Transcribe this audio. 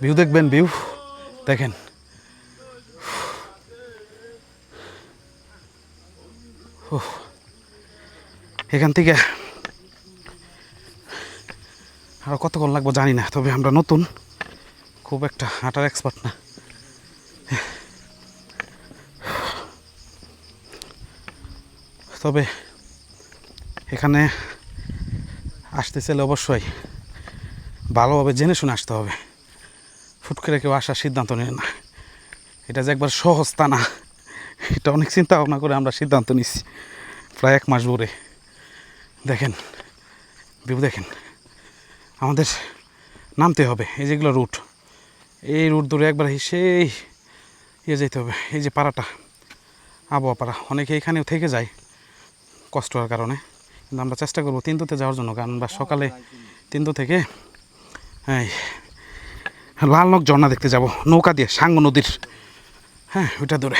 View দেখবেন, view. দেখেন। এখান থেকে আর কতক্ষণ লাগবো জানি না, তবে আমরা নতুন। খুব একটা হাঁটার এক্সপার্ট না। তবে এখানে আসতে চাইলে অবশ্যই। ভালোভাবে জেনে শুনে আসতে হবে। ফুট করে কেউ আসার সিদ্ধান্ত নেয় না। এটা যে একবার সহজ তা না। এটা অনেক চিন্তা ভাবনা করে আমরা সিদ্ধান্ত নিচ্ছি। প্রায় এক মাস ভরে দেখেন ভিউ দেখেন, আমাদের নামতে হবে এই যেগুলো রুট। এই রুট ধরে একবার সেই ইয়ে যেতে হবে, এই যে পাড়াটা, আবহাওয়া পাড়া। অনেকে এখানেও থেকে যায় কষ্ট হওয়ার কারণে। কিন্তু আমরা চেষ্টা করব তিনদুতে যাওয়ার জন্য। কারণ বা সকালে তিনদু থেকে এই লালনক ঝর্ণা দেখতে যাব। নৌকা দিয়ে সাঙ্গ নদীর হ্যাঁ ওইটা ধরে